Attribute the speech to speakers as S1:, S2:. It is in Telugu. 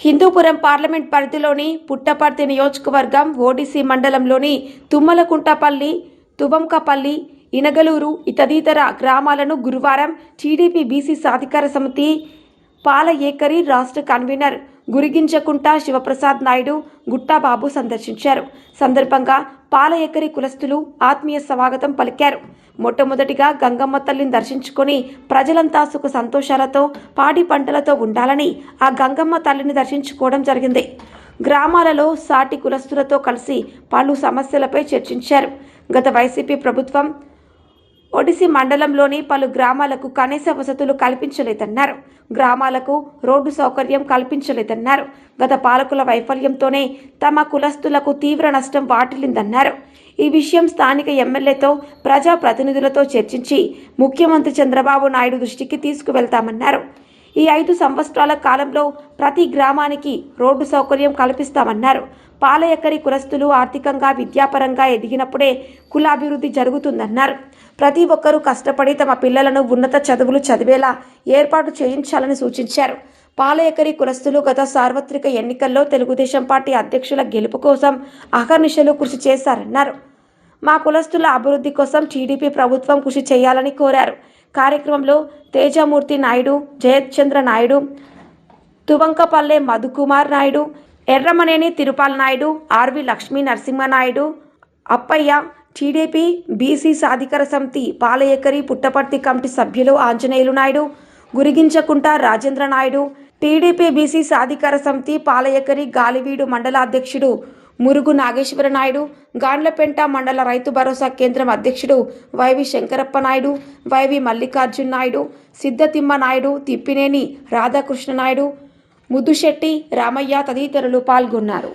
S1: హిందూపురం పార్లమెంట్ పరిధిలోని పుట్టపర్తి నియోజకవర్గం ఓడిసి మండలంలోని తుమ్మలకుంటపల్లి తువంకపల్లి ఇనగలూరు తదితర గ్రామాలను గురువారం టీడీపీ బీసీ సాధికార సమితి పాల ఏకరి రాష్ట్ర కన్వీనర్ గురిగించకుంటా శివప్రసాద్ నాయుడు గుట్టాబాబు సందర్శించారు. సందర్భంగా పాల ఎకరి కులస్తులు ఆత్మీయ స్వాగతం పలికారు. మొట్టమొదటిగా గంగమ్మ తల్లిని దర్శించుకొని ప్రజలంతా సుఖ సంతోషాలతో పాడి పంటలతో ఉండాలని ఆ గంగమ్మ తల్లిని దర్శించుకోవడం జరిగింది. గ్రామాలలో సాటి కులస్తులతో కలిసి పలు సమస్యలపై చర్చించారు. గత వైసీపీ ప్రభుత్వం ఒడిసి మండలంలోని పలు గ్రామాలకు కనీస వసతులు కల్పించలేదన్నారు. గ్రామాలకు రోడ్డు సౌకర్యం కల్పించలేదన్నారు. గత పాలకుల వైఫల్యంతోనే తమ కులస్తులకు తీవ్ర నష్టం వాటిల్లిందన్నారు. ఈ విషయం స్థానిక ఎమ్మెల్యేతో ప్రజాప్రతినిధులతో చర్చించి ముఖ్యమంత్రి చంద్రబాబు నాయుడు దృష్టికి తీసుకువెళ్తామన్నారు. ఈ ఐదు సంవత్సరాల కాలంలో ప్రతి గ్రామానికి రోడ్డు సౌకర్యం కల్పిస్తామన్నారు. పాలయక్కరి కులస్తులు ఆర్థికంగా విద్యాపరంగా ఎదిగినప్పుడే కులాభివృద్ధి జరుగుతుందన్నారు. ప్రతి ఒక్కరూ కష్టపడి తమ పిల్లలను ఉన్నత చదువులు చదివేలా ఏర్పాటు చేయించాలని సూచించారు. పాలయకరి కులస్తులు గత సార్వత్రిక ఎన్నికల్లో తెలుగుదేశం పార్టీ అధ్యక్షుల గెలుపు కోసం అహర్నిశలు కృషి చేశారన్నారు. మా కులస్తుల అభివృద్ధి కోసం టీడీపీ ప్రభుత్వం కృషి చేయాలని కోరారు. కార్యక్రమంలో Tejamurthy Naidu Jayachandra Naidu Tuvankapalle Madhukumar Naidu Erramaneni Tirupal Naidu RV Lakshmi Narasimha Naidu Appayya TDP BC సాధికార సమితి పాలయకరి పుట్టపర్తి కమిటీ సభ్యులు ఆంజనేయులు నాయుడు గురిగించకుంట రాజేంద్ర నాయుడు టీడీపీ బీసీ సాధికార సమితి పాలయకరి గాలివీడు మండలాధ్యక్షుడు మురుగు నాగేశ్వర నాయుడు గాండ్లపెంట మండల రైతు భరోసా కేంద్రం అధ్యక్షుడు వైవి శంకరప్ప నాయుడు వైవి మల్లికార్జున్ నాయుడు సిద్ధతిమ్మ నాయుడు తిప్పినేని రాధాకృష్ణ నాయుడు ముద్దుశెట్టి రామయ్య తదితరులు పాల్గొన్నారు.